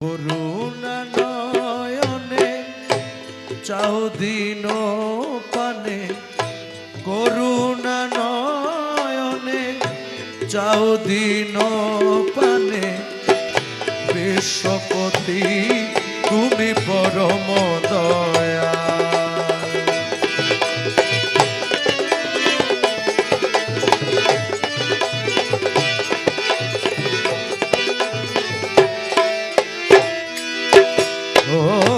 করুণা নয়নে চাও দিন পানে। করুণা নয়নে চাও দিন পানে। বিশ্বপতি তুমি পরম ও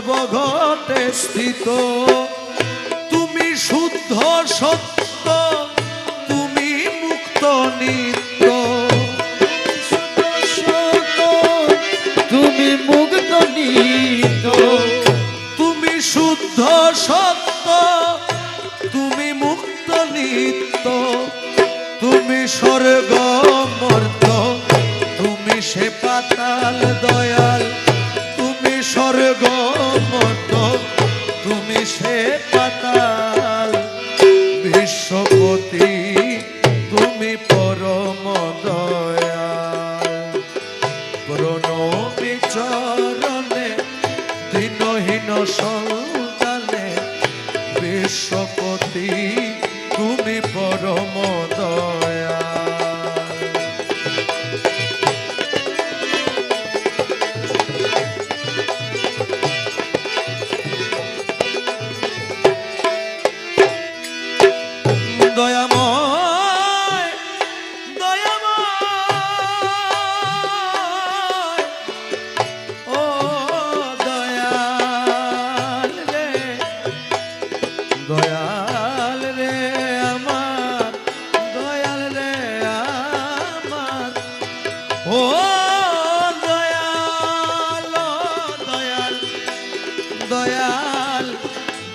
সর্বঘটে স্থিত। তুমি শুদ্ধ সত্য তুমি মুক্ত নিত্য। তুমি মুক্ত নিত তুমি শুদ্ধ সত্য তুমি মুক্ত নিত্য। তুমি স্বর্গ তুমি পাতাল। বিশ্বপতি তুমি পরম দয়াল। প্রণমী চরণে দিনহীন সন্তানে বিশ্বপতি তুমি পরম দয়া দয়াল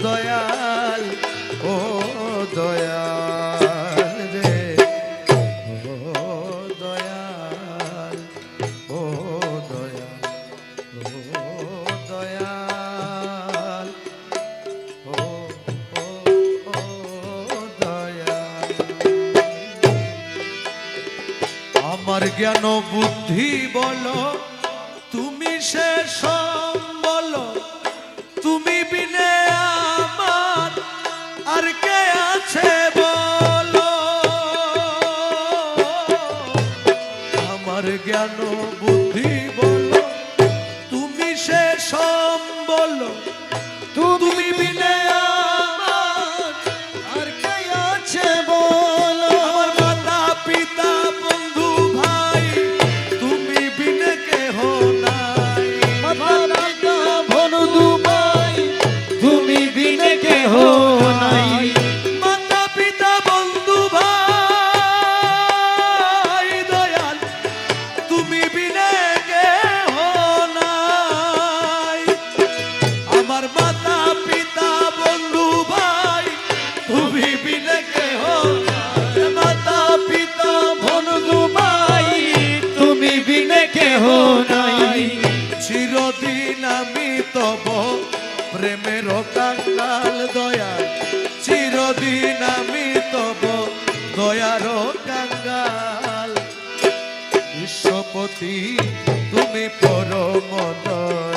দয়াল, ও দয়াল রে। ও দয়াল ও দয়াল ও দয়াল ও দয়াল। আমার জ্ঞান বুদ্ধি বলো, তুমি সে সম্বল আমার জ্ঞান বুদ্ধি বলো তুমি সে সম্বল চিরদিন আমি তব প্রেমের কাঙ্গাল দয়া চিরদিন আমি তব দয়ার কাঙ্গাল। বিশ্বপতি তুমি পরম দয়াল।